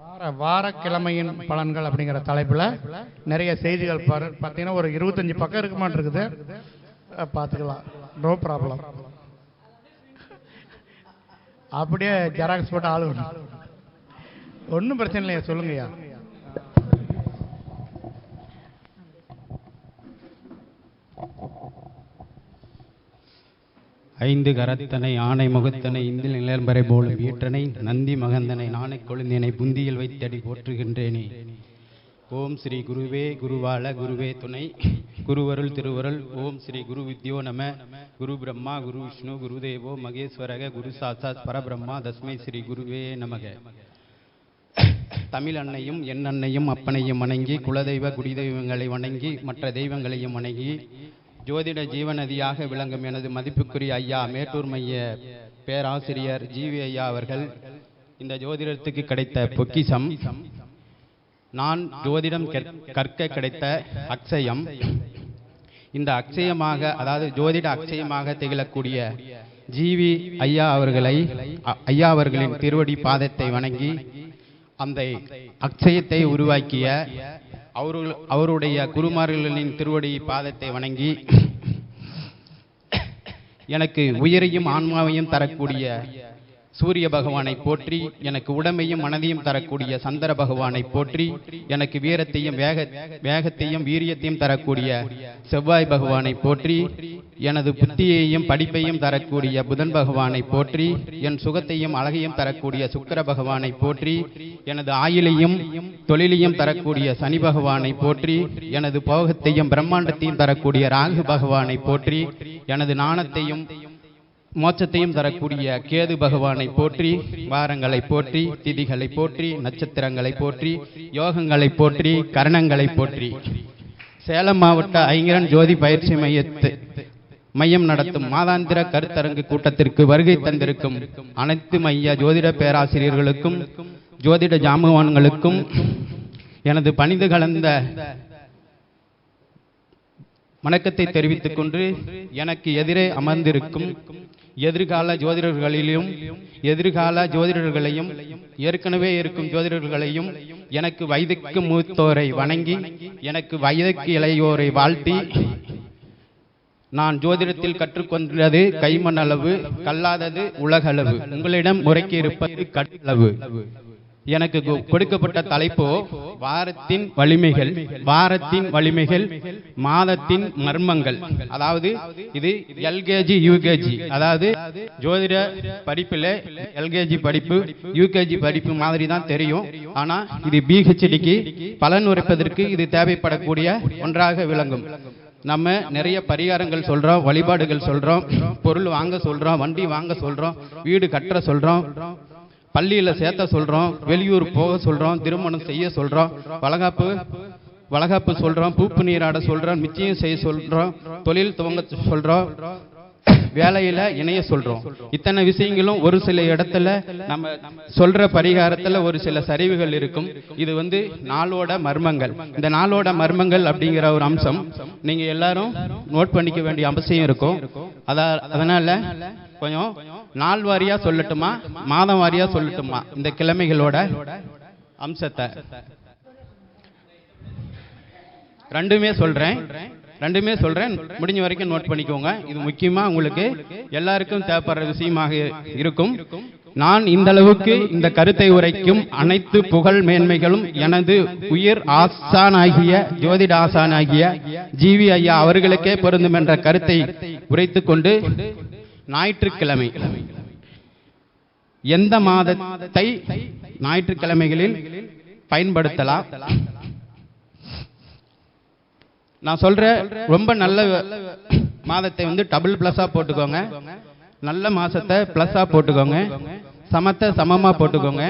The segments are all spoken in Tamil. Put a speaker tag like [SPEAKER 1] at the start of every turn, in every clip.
[SPEAKER 1] வார வாரக்கிழமையின் பலன்கள் அப்படிங்கிற தலைப்பில் நிறைய செய்திகள் பார்த்தீங்கன்னா ஒரு இருபத்தஞ்சி பக்கம் இருக்க மாட்டிருக்குது பார்த்துக்கலாம். நோ ப்ராப்ளம் அப்படியே ஜெராக்ஸ் போட்டு ஆளு. ஒன்றும் பிரச்சனை இல்லையா சொல்லுங்கய்யா.
[SPEAKER 2] ஐந்து கரத்தனை ஆணை முகத்தனை இந்தில் நிலம்பரை போலும் ஈற்றனை நந்தி மகந்தனை நாணை கொழுந்தினை புந்தியில் வைத்தடி போற்றுகின்றேனே. ஓம் ஸ்ரீ குருவே குருவால குருவே துணை. குருவருள் திருவருள் ஓம் ஸ்ரீ குரு வித்யோ நம. குரு பிரம்மா குரு விஷ்ணு குருதேவோ மகேஸ்வரக குரு சாட்சாத் பரபிரம்மா தஸ்மை ஸ்ரீ குருவே நமக. தமிழ் அன்னையும் என் அன்னையும் அப்பனையும் வணங்கி குலதெய்வ குடிதெய்வங்களை வணங்கி மற்ற தெய்வங்களையும் வணங்கி ஜோதிட ஜீவநதியாக விளங்கும் எனது மதிப்புக்குரிய ஐயா மேட்டூர் மைய பேராசிரியர் ஜிவி ஐயா அவர்கள் இந்த ஜோதிடத்துக்கு கிடைத்த பொக்கிசம் நான் ஜோதிடம் கற்க கிடைத்த அக்ஷயம். இந்த அக்ஷயமாக அதாவது ஜோதிட அக்ஷயமாக திகழக்கூடிய ஜிவி ஐயா அவர்களை ஐயா அவர்களின் திருவடி பாதத்தை வணங்கி அந்த அக்ஷயத்தை உருவாக்கிய அவர்கள் அவருடைய குருமார்களின் திருவடி பாதத்தை வணங்கி எனக்கு உயிரையும் ஆன்மாவையும் தரக்கூடிய சூரிய பகவானை போற்றி எனக்கு உடமையும் மனதையும் தரக்கூடிய சந்திர பகவானை போற்றி எனக்கு வீரத்தையும் வேக வேகத்தையும் வீரியத்தையும் தரக்கூடிய செவ்வாய் பகவானை போற்றி எனது புத்தியையும் படிப்பையும் தரக்கூடிய புதன் பகவானை போற்றி என் சுகத்தையும் அழகையும் தரக்கூடிய சுக்கிர பகவானை போற்றி எனது ஆயிலையும் தொழிலையும் தரக்கூடிய சனி பகவானை போற்றி எனது போகத்தையும் பிரம்மாண்டத்தையும் தரக்கூடிய ராகு பகவானை போற்றி எனது நாணத்தையும் மோட்சத்தையும் தரக்கூடிய கேது பகவானை போற்றி வாரங்களை போற்றி திதிகளை போற்றி நட்சத்திரங்களை போற்றி யோகங்களை போற்றி கரணங்களை போற்றி. சேலம் மாவட்ட ஐங்கரன் ஜோதி பயிற்சி மையத்து மையம் நடத்தும் மாதாந்திர கருத்தரங்கு கூட்டத்திற்கு வருகை தந்திருக்கும் அனைத்து மைய ஜோதிட பேராசிரியர்களுக்கும் ஜோதிட ஜாமவான்களுக்கும் எனது பணிந்து கலந்த வணக்கத்தை தெரிவித்துக் கொண்டு எனக்கு எதிரே அமர்ந்திருக்கும் எதிர்கால ஜோதிடர்களிலும் எதிர்கால ஜோதிடர்களையும் ஏற்கனவே இருக்கும் ஜோதிடர்களையும் எனக்கு வயதுக்கு மூத்தோரை வணங்கி எனக்கு வயதுக்கு இளையோரை வாழ்த்தி நான் ஜோதிடத்தில் கற்றுக்கொண்டது கைமண் அளவு கல்லாதது உலகளவு. உங்களிடம் முறைக்கு இருப்பது கடலவு எனக்கு கொடுக்கப்பட்ட தலைப்போ வாரத்தின் வலிமைகள் வாரத்தின் வலிமைகள் மாதத்தின் மர்மங்கள். அதாவது இது எல்கேஜி யூகேஜி. அதாவது ஜோதிட படிப்புல எல்கேஜி படிப்பு யூகேஜி படிப்பு மாதிரி தான் தெரியும். ஆனா இது பிஹெச்டிக்கு பலன் உரைப்பதற்கு இது தேவைப்படக்கூடிய ஒன்றாக விளங்கும். நம்ம நிறைய பரிகாரங்கள் சொல்றோம் வழிபாடுகள் சொல்றோம் பொருள் வாங்க சொல்றோம் வண்டி வாங்க சொல்றோம் வீடு கட்டுற சொல்றோம் பள்ளியில சேர்த்த சொல்றோம் வெளியூர் போக சொல்றோம் திருமணம் செய்ய சொல்றோம் வளகாப்பு வளகாப்பு சொல்றோம் பூப்பு நீராட சொல்றோம் நிச்சயம் செய்ய சொல்றோம் தொழில் துவங்க சொல்றோம் வேலையில இணைய சொல்றோம். இத்தனை விஷயங்களும் ஒரு சில இடத்துல நம்ம சொல்ற பரிகாரத்துல ஒரு சில சரிவுகள் இருக்கும். இது வந்து நாளோட மர்மங்கள். இந்த நாளோட மர்மங்கள் அப்படிங்கிற ஒரு அம்சம் நீங்க எல்லாரும் நோட் பண்ணிக்க வேண்டிய அவசியம் இருக்கும். அதா அதனால கொஞ்சம் நாள் வாரியா சொல்லட்டுமா? மாதம் வாரியா சொல்லட்டுமா? இந்த கிழமைகளோட அம்சத்தை. ரெண்டுமே சொல்றேன். ரெண்டுமே சொல்றேன். முடிஞ்ச வரைக்கும் நோட் பண்ணிக்கோங்க. இது முக்கியமா உங்களுக்கு எல்லாருக்கும் தேவைப்படுற விஷயமாக இருக்கும். நான் இந்த அளவுக்கு இந்த கருத்தை உரைக்கும் அனைத்து புகழ் மேன்மைகளும் எனது உயிர் ஆசானாகிய ஜோதிட ஆசானாகிய ஜிவி ஐயா அவர்களுக்கே பொருந்தும் என்ற கருத்தை உரைத்துக் கொண்டு ஞாயிற்றுக்கிழமை. எந்த மாதத்தை ஞாயிற்றுக்கிழமைகளில் பயன்படுத்தலாம்? நான் சொல்ற ரொம்ப நல்ல மாதத்தை வந்து டபுள் பிளஸா போட்டுக்கோங்க. நல்ல மாசத்தை பிளஸா போட்டுக்கோங்க. சமத்தை சமமா போட்டுக்கோங்க.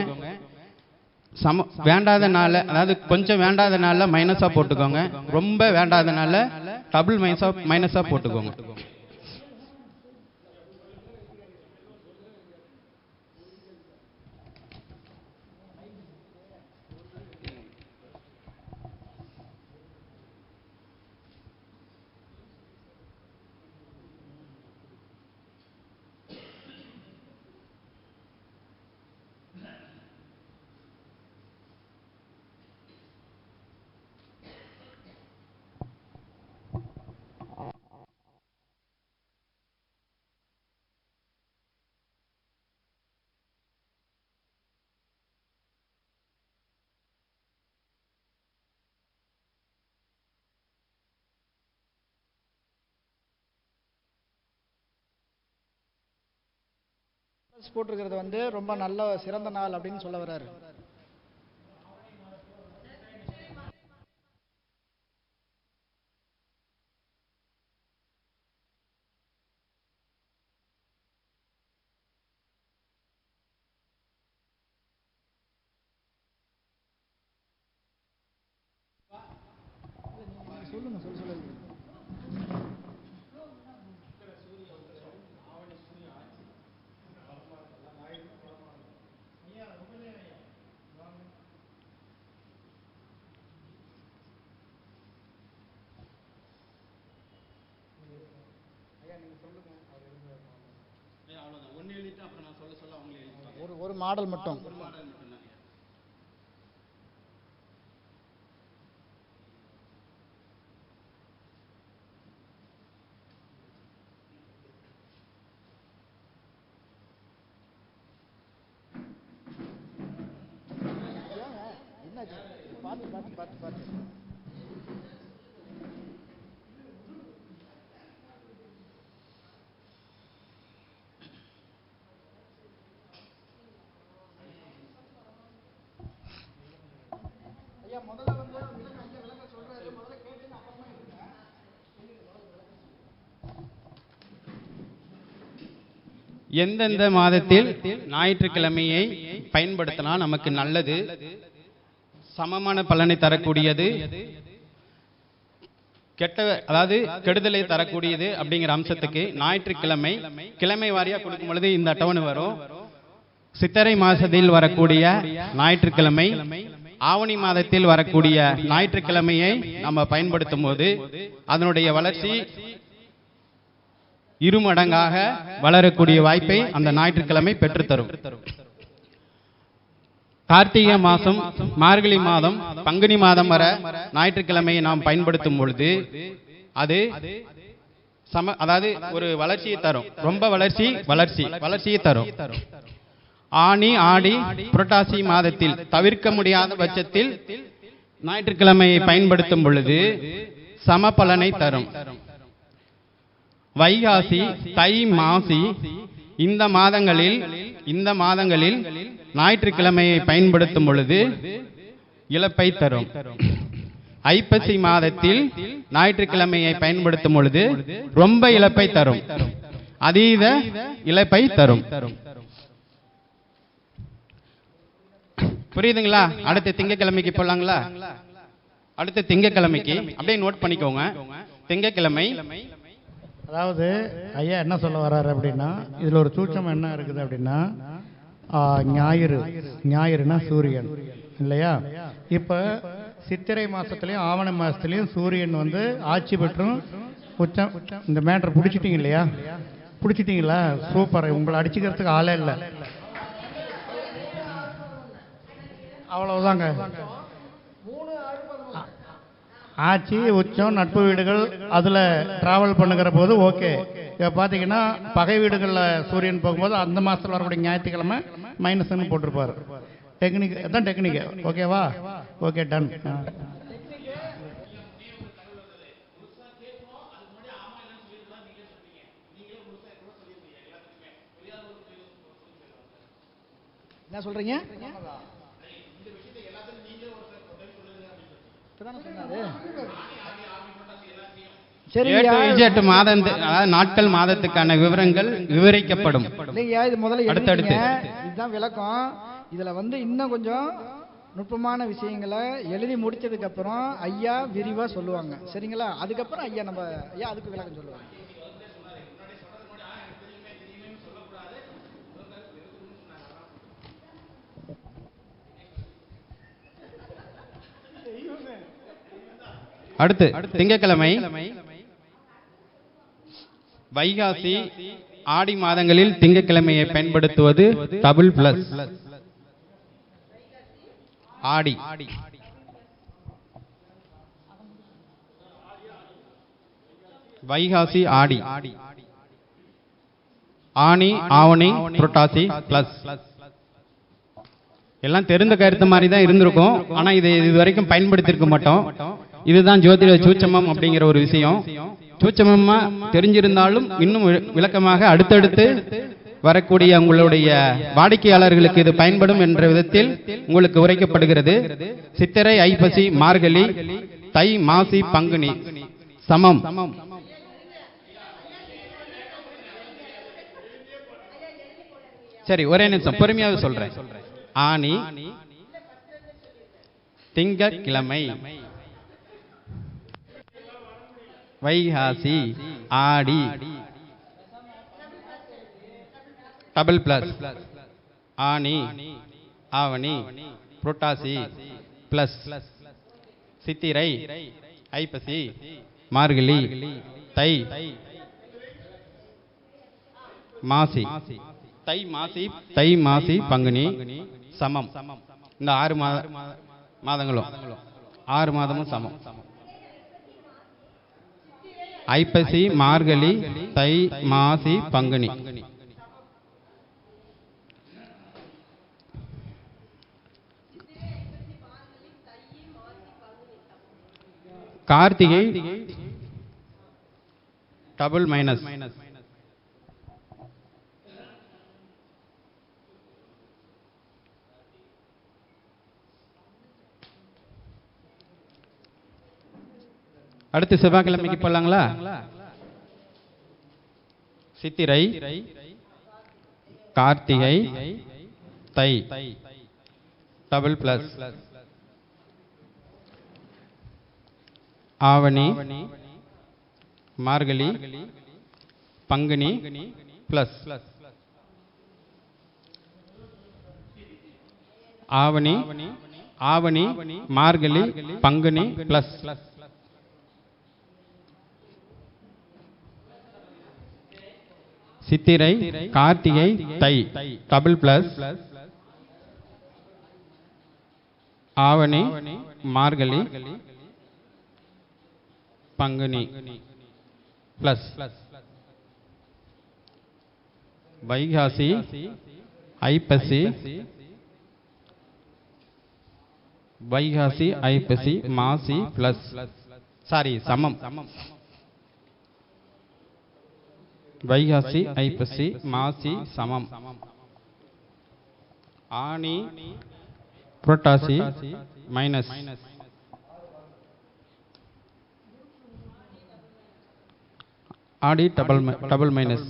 [SPEAKER 2] சம வேண்டாத நாள் அதாவது கொஞ்சம் வேண்டாத நாளில் மைனஸாக போட்டுக்கோங்க. ரொம்ப வேண்டாத நாளில் டபுள் மைனஸாக மைனஸாக போட்டுக்கோங்க.
[SPEAKER 3] போட்டிருக்கிறது வந்து ரொம்ப நல்ல சிறந்த நாள் அப்படின்னு சொல்ல வர்றாரு. ஒரு ஒரு மாடல் மட்டும் என்னாச்சு பார்த்து பார்த்து பார்த்து பார்த்து ஐயா முதல்ல வந்து விளக்கம் ஐயா விளக்கம் சொல்றாரு முதல்ல கேட்டுங்க அப்புறமா இருங்க
[SPEAKER 2] எந்தெந்த மாதத்தில் ஞாயிற்றுக்கிழமையை பயன்படுத்தினா நமக்கு நல்லது? சமமான பலனை தரக்கூடியது கெட்ட அதாவது கெடுதலை தரக்கூடியது அப்படிங்கிற அம்சத்துக்கு ஞாயிற்றுக்கிழமை கிழமை வாரியாக கொடுக்கும் பொழுது இந்த அட்டவணை வரும். சித்தரை மாதத்தில் வரக்கூடிய ஞாயிற்றுக்கிழமை ஆவணி மாதத்தில் வரக்கூடிய ஞாயிற்றுக்கிழமையை நம்ம பயன்படுத்தும் போது அதனுடைய வளர்ச்சி இருமடங்காக வளரக்கூடிய வாய்ப்பை அந்த ஞாயிற்றுக்கிழமை பெற்றுத்தரும். கார்த்திகை மாதம் மார்கழி மாதம் பங்குனி மாதம் வர ஞாயிற்றுக்கிழமையை நாம் பயன்படுத்தும் பொழுது அது சம அதாவது ஒரு வளர்ச்சியை தரும். ரொம்ப வளர்ச்சி வளர்ச்சி வளர்ச்சியை தரும். ஆனி ஆடி புரட்டாசி மாதத்தில் தவிர்க்க முடியாத பட்சத்தில் ஞாயிற்றுக்கிழமையை பயன்படுத்தும் பொழுது சம பலனை தரும். வைகாசி தை மாசி இந்த மாதங்களில் இந்த மாதங்களில் ஞாயிற்றுக்கிழமையை பயன்படுத்தும் பொழுது இழப்பை தரும். ஐப்பசி மாதத்தில் ஞாயிற்றுக்கிழமையை பயன்படுத்தும் பொழுது ரொம்ப இழப்பை தரும். அதீத இழப்பை தரும். புரியுதுங்களா? அடுத்த திங்கக்கிழமைக்கு போலாங்களா? அடுத்த திங்கக்கிழமைக்கு அப்படியே நோட் பண்ணிக்கோங்க. திங்கக்கிழமை
[SPEAKER 1] அதாவது ஐயா என்ன சொல்ல வர்றாரு அப்படின்னா இதில் ஒரு சூட்சம் என்ன இருக்குது அப்படின்னா ஞாயிறு ஞாயிறுனா சூரியன் இல்லையா? இப்போ சித்திரை மாசத்துலயும் ஆவண மாசத்துலயும் சூரியன் வந்து ஆட்சி பெற்றும் உச்சம். இந்த மேட்டர் பிடிச்சிட்டீங்க இல்லையா? பிடிச்சிட்டீங்களா? சூப்பர். உங்களை அடிச்சுக்கிறதுக்கு ஆளே இல்லை. அவ்வளவுதாங்க. ஆட்சி உச்சம் நட்பு வீடுகள் அதில் ட்ராவல் பண்ணுகிற போது ஓகே இப்போ பார்த்தீங்கன்னா பகை வீடுகளில் சூரியன் போகும்போது அந்த மாதத்தில் வரக்கூடிய ஞாயிற்றுக்கிழமை மைனஸ்ன்னு போட்டிருப்பார். டெக்னிக் அதான் டெக்னிக் ஓகேவா ஓகே டன்
[SPEAKER 3] என்ன
[SPEAKER 2] சொல்கிறீங்க Z மாதம் அதாவது நாட்கள் மாதத்துக்கான விவரங்கள் விவரிக்கப்படும்.
[SPEAKER 3] இல்லைங்கய்யா இது முதல்ல
[SPEAKER 2] அடுத்தடுத்து.
[SPEAKER 3] இதுதான் விளக்கம். இதுல வந்து இன்னும் கொஞ்சம் நுட்பமான விஷயங்களை எழுதி முடிச்சதுக்கு அப்புறம் ஐயா விரிவா சொல்லுவாங்க. சரிங்களா? அதுக்கப்புறம் ஐயா நம்ம ஐயா அதுக்கு விளக்கம் சொல்லுவாங்க.
[SPEAKER 2] அடுத்து திங்கட்கிழமை வைகாசி ஆடி மாதங்களில் திங்கட்கிழமையை பயன்படுத்துவது டபுள் பிளஸ் ஆடி. வைகாசி ஆடி. ஆனி ஆவணி புரட்டாசி பிளஸ் எல்லாம் தெரிந்த கருத்து மாதிரி தான் இருந்திருக்கும். ஆனா இதை இது வரைக்கும் பயன்படுத்தியிருக்க மாட்டோம். இதுதான் ஜோதிட சூட்சமம் அப்படிங்கிற ஒரு விஷயம். சூச்சமமா தெரிஞ்சிருந்தாலும் இன்னும் வி- விளக்கமாக அடுத்தடுத்து வரக்கூடிய உங்களுடைய வாடிக்கையாளர்களுக்கு இது பயன்படும் என்ற விதத்தில் உங்களுக்கு உரைக்கப்படுகிறது. சித்திரை ஐப்பசி மார்கழி தை மாசி பங்குனி. சமம். சரி ஒரே நிமிஷம். பொறுமையாக சொல்றேன். ஆனி திங்கக்கிழமை வைகாசி ஆடி. டபுள் பிளஸ் ஆனி ஆவணி புரட்டாசி பிளஸ் சித்திரை ஐப்பசி மார்கழி தை. மாசி. தை மாசி தை மாசி பங்குனி சமம். இந்த ஆறு மாத மாதங்களும் ஆறு மாதமும் சமம். ஐப்பசி மார்கழி தை மாசி பங்குனி. கார்த்திகை டபுள் மைனஸ் அடுத்து செவ்வாய்க்கிழமைக்கு போலாங்களா? சித்திரை கார்த்திகை தை. Double plus. ஆவணி மார்கழி பங்குனி பிளஸ். ஆவணி ஆவணி மார்கழி பங்குனி பிளஸ். சித்திரை கார்த்திகை தை. டபுள் பிளஸ் ஆவணி மார்கழி பங்குனி. பிளஸ் வைகாசி ஐப்பசி. வைகாசி ஐப்பசி மாசி பிளஸ் சாரி சமம். வைகாசி ஐப்பசி மாசி சமம். ஆணி புரட்டாசி மைனஸ். ஆடி டபுள் டபுள் மைனஸ்.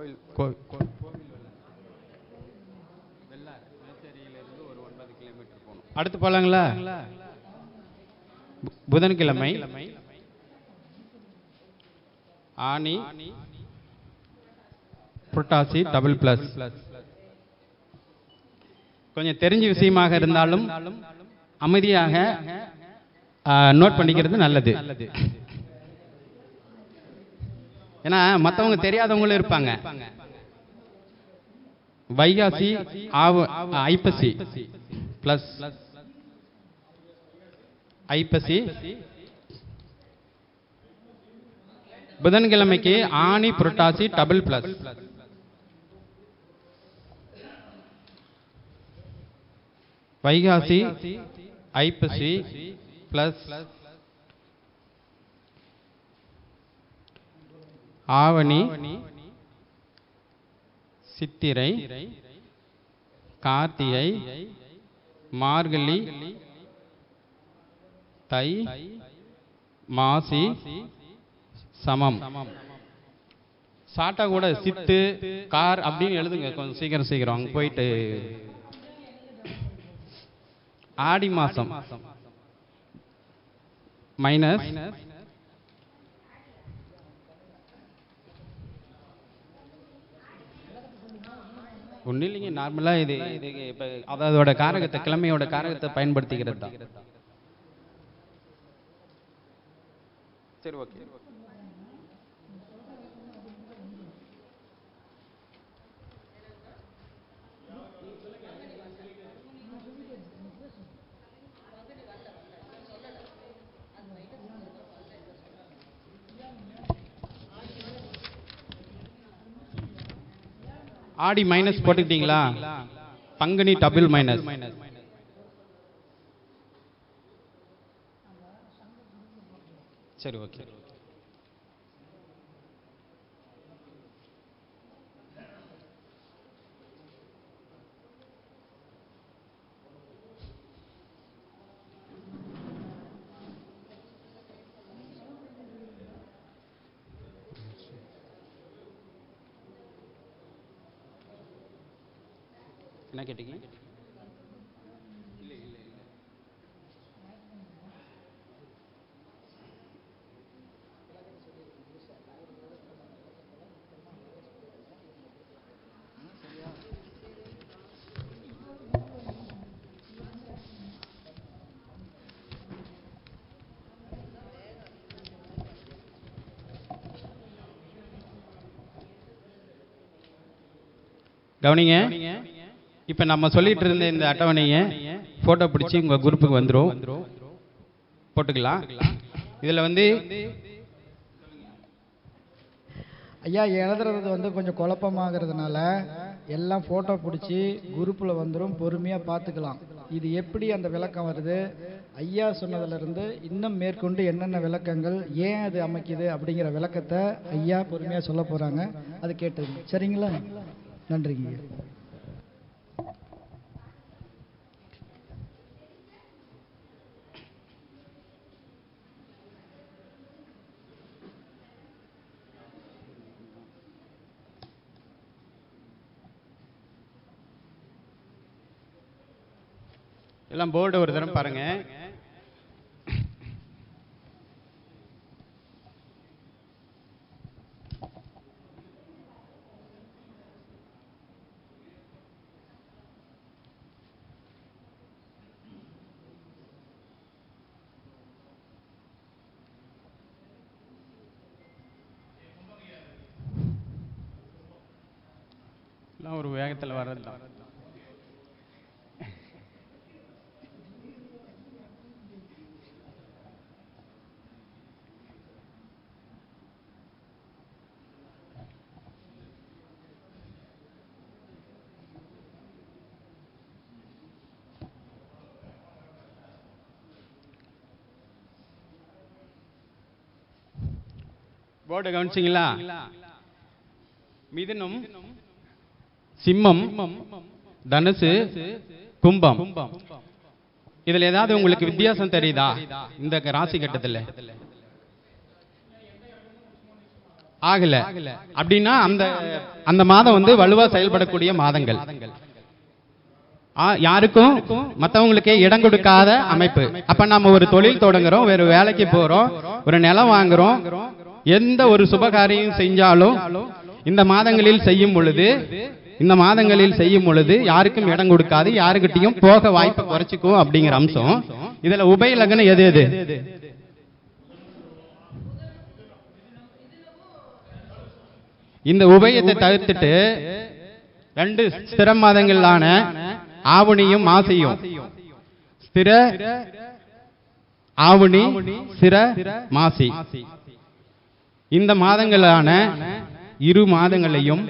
[SPEAKER 2] கோயில் அடுத்து போலாங்களா? பு- புதன்கிழமை. ஆனி புரட்டாசி டபுள் பிளஸ் கொஞ்சம் தெரிஞ்ச விஷயமாக இருந்தாலும் அமைதியாக நோட் பண்ணிக்கிறது நல்லது. ஏன்னா மற்றவங்க தெரியாதவங்களும் இருப்பாங்க. வைகாசி ஆவ ஐப்பசி. பிளஸ் ஐப்பசி. புதன்கிழமைக்கு ஆணி புரட்டாசி டபுள் பிளஸ் வைகாசி ஐப்பசி பிளஸ் ஆவணி சித்திரை கார்த்திகை மார்கழி தை மாசி சமம். சாட்டா கூட சித்து கார் அப்படின்னு எழுதுங்க. கொஞ்சம் சீக்கிரம் சீக்கிரம். அங்கே போயிட்டு. ஆடி மாசம். மைனஸ் ஒன்றும் இல்லைங்க நார்மலாக இது இது இப்போ அதோட காரகத்தை கிழமையோட காரகத்தை பயன்படுத்திக்கிறது தான். சரி ஓகே. ஆடி மைனஸ் போட்டுக்கிட்டீங்களா? பங்குனி டபுள் மைனஸ் சரி ஓகே என்ன கேட்டீங்க? கவனிங்க. இப்போ நம்ம சொல்லிட்டு இருந்த இந்த அட்டவணையை ஃபோட்டோ பிடிச்சி உங்கள் குரூப்புக்கு வந்துடும் போட்டுக்கலாம். இதில் வந்து
[SPEAKER 3] ஐயா எழுதுறது வந்து கொஞ்சம் குழப்பமாகறதுனால எல்லாம் ஃபோட்டோ பிடிச்சி குரூப்பில் வந்துடும் பொறுமையாக பார்த்துக்கலாம் இது எப்படி அந்த விளக்கம் வருது? ஐயா சொன்னதுலேருந்து இன்னும் மேற்கொண்டு என்னென்ன விளக்கங்கள் ஏன் அது அமைக்குது அப்படிங்கிற விளக்கத்தை ஐயா பொறுமையாக சொல்ல போகிறாங்க அது கேட்டுங்க சரிங்களா? நன்றிங்க
[SPEAKER 2] எல்லாம் போர்டு ஒரு தரம் பாருங்க எல்லாம் ஒரு வேகத்தில் வர்றது தான் போர்டு கவனிச்சிங்களா? மிதுனம் சிம்மம் தனுசு கும்பம். இதுல ஏதாவது உங்களுக்கு வித்தியாசம் தெரியுதா? இந்த ராசி கட்டத்துல. ஆகல. அப்படின்னா அந்த அந்த மாதம் வந்து வலுவா செயல்படக்கூடிய மாதங்கள். ஆ, யாருக்கும்? மத்தவங்களுக்கே இடம் கொடுக்காத அமைப்பு. அப்ப நம்ம ஒரு தொழில் தொடங்குறோம் வேற வேலைக்கு போறோம் ஒரு நிலம் வாங்குறோம் எந்த ஒரு சுபகாரியம் செஞ்சாலும் இந்த மாதங்களில் செய்யும் பொழுது இந்த மாதங்களில் செய்யும் பொழுது யாருக்கும் இடம் கொடுக்காது யாருக்கிட்டையும் போக வாய்ப்பு குறைச்சிக்கும் அப்படிங்கிற அம்சம். இதுல உபய லக்னம் எது எது? இந்த உபயத்தை தவிர்த்துட்டு ரெண்டு ஸ்திர மாதங்களான ஆவணியும் மாசியும். ஸ்திர ஆவணி சிர மாசி. இந்த மாதங்களான இரு மாதங்களையும்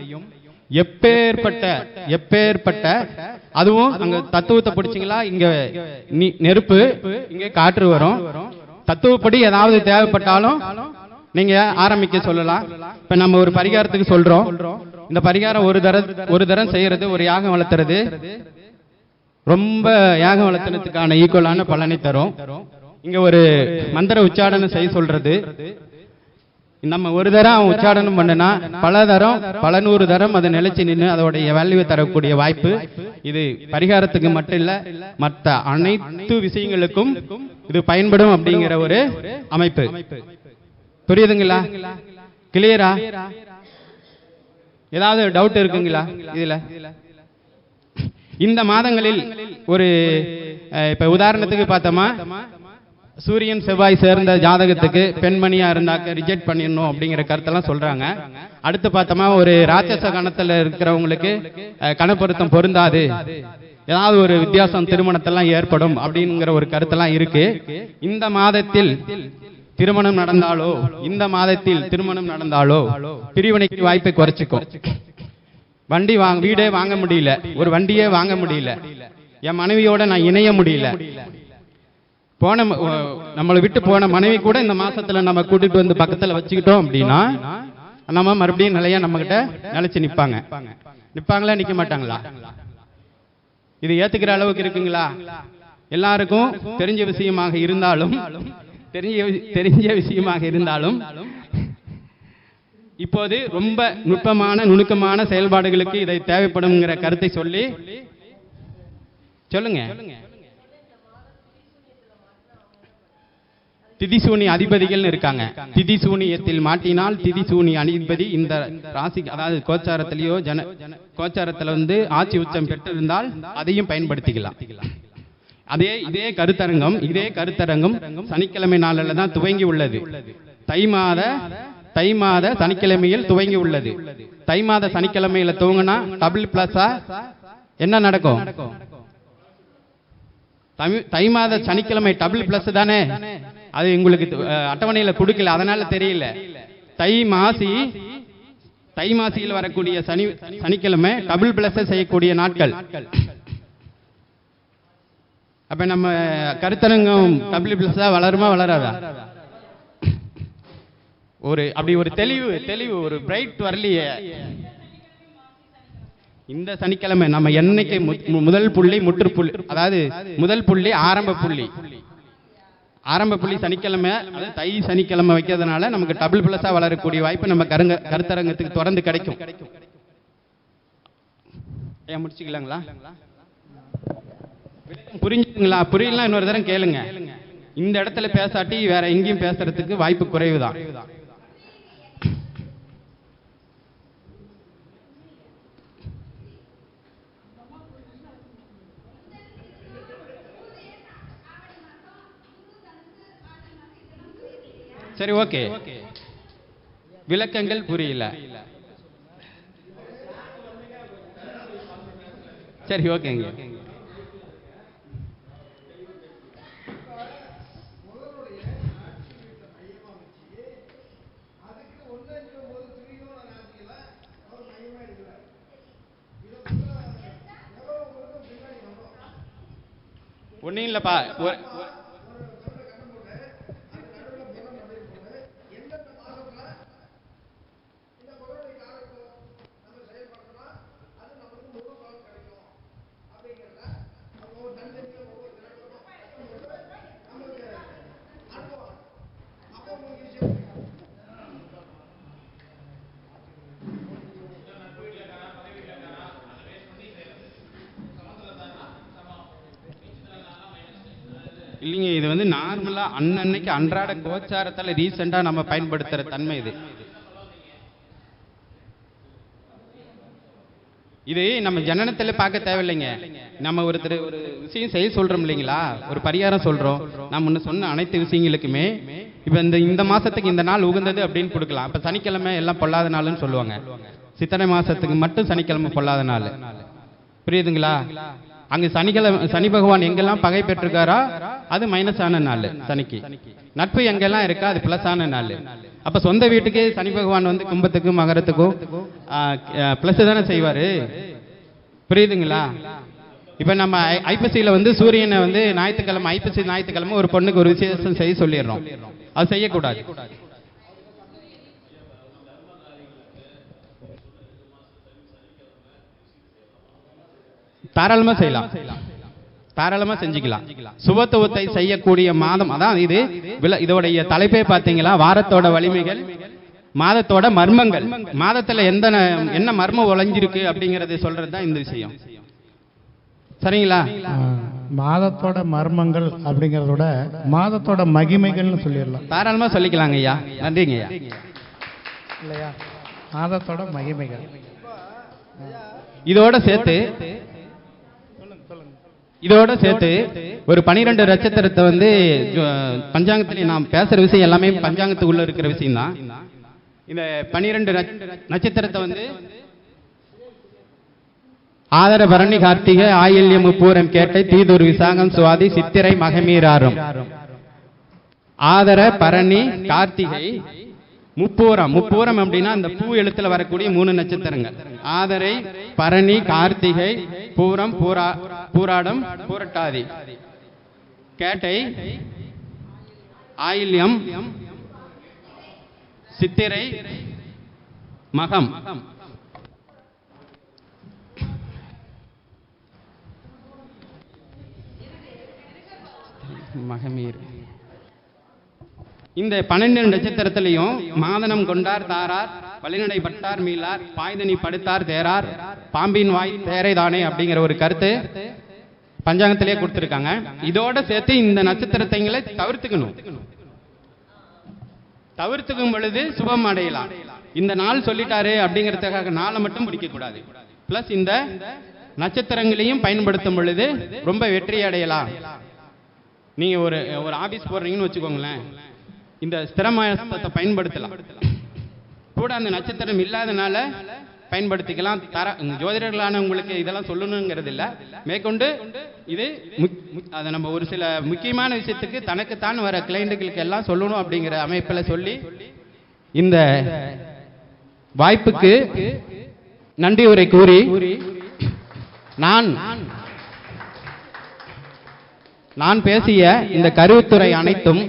[SPEAKER 2] எப்பேற்பட்ட எப்பேற்பட்ட அதுவும் அங்க தத்துவத்தை பிடிச்சிங்களா? இங்க நி- நெருப்பு இங்க காற்று வரும். தத்துவப்படி ஏதாவது தேவைப்பட்டாலும் நீங்க ஆரம்பிக்க சொல்லலாம். இப்ப நம்ம ஒரு பரிகாரத்துக்கு சொல்றோம். இந்த பரிகாரம் ஒரு தர ஒரு தரம் செய்யறது ஒரு யாகம் வளர்த்துறது. ரொம்ப யாகம் வளர்த்துறதுக்கான ஈக்குவலான பலனை தரும். இங்க ஒரு மந்திர உச்சாரணம் செய்ய சொல்றது. நம்ம ஒரு தரம் உச்சாடனம் பண்ணுனா பல தரம் பல நூறு தரம் அது நிலைச்சு நின்று அதோடைய வேல்யூ தரக்கூடிய வாய்ப்பு. இது பரிகாரத்துக்கு மட்டும் இல்ல மற்ற அனைத்து விஷயங்களுக்கும் இது பயன்படும் அப்படிங்கிற ஒரு அமைப்பு. புரியுதுங்களா? கிளியரா ஏதாவது டவுட் இருக்குங்களா? இதுல? இந்த மாதங்களில் ஒரு இப்ப உதாரணத்துக்கு பார்த்தோமா? சூரியன் செவ்வாய் சேர்ந்த ஜாதகத்துக்கு பெண்மணியா இருந்தாக்க ரிஜெக்ட் பண்ணிடணும் அப்படிங்கிற கருத்தெல்லாம் சொல்றாங்க. அடுத்து பார்த்தோமா ஒரு ராட்சச கணத்துல இருக்கிறவங்களுக்கு கணப்பொருத்தம் பொருந்தாது. ஏதாவது ஒரு வித்தியாசம் திருமணத்தெல்லாம் ஏற்படும் அப்படிங்கிற ஒரு கருத்தெல்லாம் இருக்கு. இந்த மாதத்தில் திருமணம் நடந்தாலோ இந்த மாதத்தில் திருமணம் நடந்தாலோ பிரிவினைக்கு வாய்ப்பை குறைச்சிக்கும். வண்டி வாங்க வீடே வாங்க முடியல. ஒரு வண்டியே வாங்க முடியல. என் மனைவியோட நான் இணைய முடியல. போன நம்மளை விட்டு போன மனைவி கூட இந்த மாசத்துல நம்ம கூட்டிட்டு வந்து பக்கத்துல வச்சுக்கிட்டோம் அப்படின்னா நம்ம மறுபடியும் நிலையா நம்ம கிட்ட நிலைச்சு நிப்பாங்க. நிப்பாங்களா நிக்க மாட்டாங்களா? இது ஏத்துக்கிற அளவுக்கு இருக்குங்களா? எல்லாருக்கும் தெரிஞ்ச விஷயமாக இருந்தாலும் தெரிஞ்ச தெரிஞ்ச விஷயமாக இருந்தாலும் இப்போது ரொம்ப நுட்பமான நுணுக்கமான செயல்பாடுகளுக்கு இதை தேவைப்படும்ங்கிற கருத்தை சொல்லி சொல்லுங்க. திதிசூனி அதிபதிகள்னு இருக்காங்க. திதிசூனியத்தில் மாட்டினால் திதிசூனி அதிபதி இந்த ராசி அதாவது கோச்சாரத்திலேயோ ஜன கோச்சாரத்துல வந்து ஆட்சி உச்சம் பெற்றிருந்தால் அதையும் பயன்படுத்திக்கலாம். அதே இதே கருத்தரங்கம் இதே கருத்தரங்கம் சனிக்கிழமை நாளில் தான் துவங்கி உள்ளது. தை மாத தை மாத சனிக்கிழமையில் துவங்கி உள்ளது. தை மாத சனிக்கிழமையில துவங்கினா டபுள் பிளஸா என்ன நடக்கும்? தமிழ் தை மாத சனிக்கிழமை டபுள் பிளஸ் தானே? அது உங்களுக்கு அட்டவணையில் அட்டவணையில கொடுக்கல. அதனால தெரியல. தை மாசி தை மாசியில் வரக்கூடிய சனி சனிக்கிழமை டபுள் பிளஸ் செய்யக்கூடிய நாட்கள். அப்ப நம்ம கருத்தரங்கம் டபுள் பிளஸ் வளருமா வளராதா? ஒரு அப்படி ஒரு தெளிவு தெளிவு ஒரு பிரைட் வரலையே. இந்த சனிக்கிழமை நம்ம என்னைக்கு மு- முதல் புள்ளி முற்றுப்புள்ளி அதாவது முதல் புள்ளி ஆரம்ப புள்ளி. ஆரம்ப புள்ளி சனிக்கிழமை அதாவது தை சனிக்கிழமை வைக்கிறதுனால நமக்கு டபுள் பிளஸாக வளரக்கூடிய வாய்ப்பு நம்ம கருங்க கருத்தரங்கத்துக்கு தொடர்ந்து கிடைக்கும். ஏன் முடிச்சுக்கலாங்களா? புரிஞ்சுங்களா புரியலாம் இன்னொரு தரம் கேளுங்க. இந்த இடத்துல பேசாட்டி வேற எங்கேயும் பேசுறதுக்கு வாய்ப்பு குறைவுதான். சரி ஓகே. விளக்கங்கள் புரியல. சரி ஓகேங்க ஒன்றும் இல்லைப்பா. இல்லைங்க இது வந்து நார்மலாக அன்னன்னைக்கு அன்றாட கோச்சாரத்தில் ரீசெண்டாக நம்ம பயன்படுத்துகிற தன்மை இது. இது நம்ம ஜனனத்தில் பார்க்க தேவையில்லைங்க. நம்ம ஒருத்தர் ஒரு விஷயம் செய்ய சொல்றோம் இல்லைங்களா? ஒரு பரிகாரம் சொல்றோம். நம்ம முன்ன சொன்ன அனைத்து விஷயங்களுக்குமே இப்போ இந்த இந்த மாசத்துக்கு இந்த நாள் உகந்தது அப்படின்னு கொடுக்கலாம். அப்ப சனிக்கிழமை எல்லாம் பொல்லாத நாள்னு சொல்லுவாங்க. சித்திரை மாசத்துக்கு மட்டும் சனிக்கிழமை பொல்லாத நாள். புரியுதுங்களா? அங்க சனிக்கிழமை சனி பகவான் எங்கெல்லாம் பகை பெற்றிருக்காரோ அது மைனஸான நாள் சனிக்கு நட்பு எங்கெல்லாம் இருக்கா அது பிளஸான நாள் அப்ப சொந்த வீட்டுக்கு சனி பகவான் வந்து கும்பத்துக்கும் மகரத்துக்கும் பிளஸ் தானே செய்வாரு? புரியுதுங்களா? இப்ப நம்ம ஐ- ஐப்பசியில வந்து சூரியனை வந்து ஞாயிற்றுக்கிழமை ஐப்பசி ஞாயிற்றுக்கிழமை ஒரு பொண்ணுக்கு ஒரு விசேஷம் செய்ய சொல்லிடுறோம். அது செய்யக்கூடாது. தாராளமா செய்யலாம். தாராளமா செஞ்சுக்கலாம். சுபத்துவத்தை செய்யக்கூடிய மாதம் அதான் இது வில- இதோடைய தலைப்பே பாத்தீங்களா வாரத்தோட வலிமைகள் மாதத்தோட மர்மங்கள். மாதத்துல எந்த என்ன மர்மம் ஒளிஞ்சிருக்கு அப்படிங்கறது சொல்றது தான் இந்த விஷயம். சரிங்களா?
[SPEAKER 1] மாதத்தோட மர்மங்கள் அப்படிங்கறதோட மாதத்தோட மகிமைகள்னு சொல்லிடலாம்.
[SPEAKER 2] தாராளமா சொல்லிக்கலாங்க ஐயா. நன்றிங்க ஐயா.
[SPEAKER 1] இல்லையா? மாதத்தோட மகிமைகள்.
[SPEAKER 2] இதோட சேர்த்து இதோட சேர்த்து ஒரு பனிரெண்டு நட்சத்திரத்தை வந்து பஞ்சாங்கத்திலே நாம் பேசுற விஷயம் எல்லாமே பஞ்சாங்கத்துக்குள்ள இருக்கிற விஷயம் தான் இந்த பனிரெண்டு நட்சத்திரத்தை வந்து ஆதர பரணி கார்த்திகை ஆயில்யம் பூரம் கேட்டை தீதூர் விசாகம் சுவாதி சித்திரை மகமீராரும். ஆதர பரணி கார்த்திகை முப்பூரம். முப்பூரம் அப்படின்னா அந்த பூ எழுத்துல வரக்கூடிய மூணு நட்சத்திரங்கள். ஆதரை பரணி கார்த்திகை பூரம் பூரா பூராடம் பூரட்டாதி. கேட்டை ஆயில்யம் சித்திரை மகம். மகமீர். இந்த பன்னெண்டு நட்சத்திரத்திலையும் மாதனம் கொண்டார் தாரார் வழிநடை பட்டார் மீளார் பாய்தனி படுத்தார் தேரார் பாம்பின் வாய் தேரை தானே அப்படிங்கிற ஒரு கருத்து பஞ்சாங்கத்திலே கொடுத்துருக்காங்க. இதோட சேர்த்து இந்த நட்சத்திரத்தைங்களை தவிர்த்துக்கணும். தவிர்த்துக்கும் பொழுது சுபம் அடையலாம். இந்த நாள் சொல்லிட்டாரு அப்படிங்கிறதுக்காக நாளை மட்டும் பிடிக்க கூடாது பிளஸ் இந்த நட்சத்திரங்களையும் பயன்படுத்தும் பொழுது ரொம்ப வெற்றி அடையலாம். நீங்க ஒரு ஒரு ஆபீஸ் போடுறீங்கன்னு வச்சுக்கோங்களேன். இந்த ஸ்திரமாசத்தை பயன்படுத்தலாம். கூட அந்த நட்சத்திரம் இல்லாதனால பயன்படுத்திக்கலாம். தர ஜோதிடர்களான உங்களுக்கு இதெல்லாம் சொல்லணுங்கிறது இல்லை மேற்கொண்டு இது முக்- அதை நம்ம ஒரு சில முக்கியமான விஷயத்துக்கு தனக்குத்தான் வர கிளைண்ட்டுகளுக்கு எல்லாம் சொல்லணும் அப்படிங்கிற அமைப்பில் சொல்லி இந்த வாய்ப்புக்கு நன்றி உரை கூறி நான் நான் பேசிய இந்த கருவித்துறை அனைத்தும்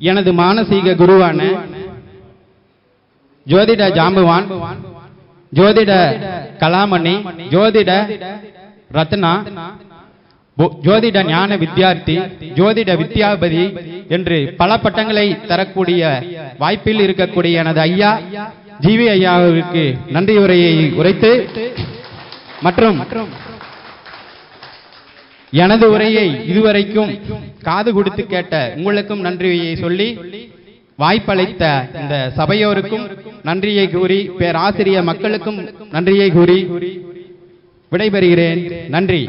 [SPEAKER 2] எனது மானசீக குருவான ஜோதிட ஜாம்புவான் ஜோதிட கலாமணி ஜோதிட ரத்னா ஜோதிட ஞான வித்யார்த்தி ஜோதிட வித்யாபதி என்று பல பட்டங்களை தரக்கூடிய வாய்ப்பில் இருக்கக்கூடிய எனது ஐயா ஜிவி ஐயாவிற்கு நன்றி உரையை உரைத்து மற்றும் எனது உரையை இதுவரைக்கும் காது கொடுத்து கேட்ட உங்களுக்கும் நன்றியை சொல்லி வாய்ப்பளித்த இந்த சபையோருக்கும் நன்றியை கூறி பேராசிரியர் மக்களுக்கும் நன்றியை கூறி விடைபெறுகிறேன். நன்றி.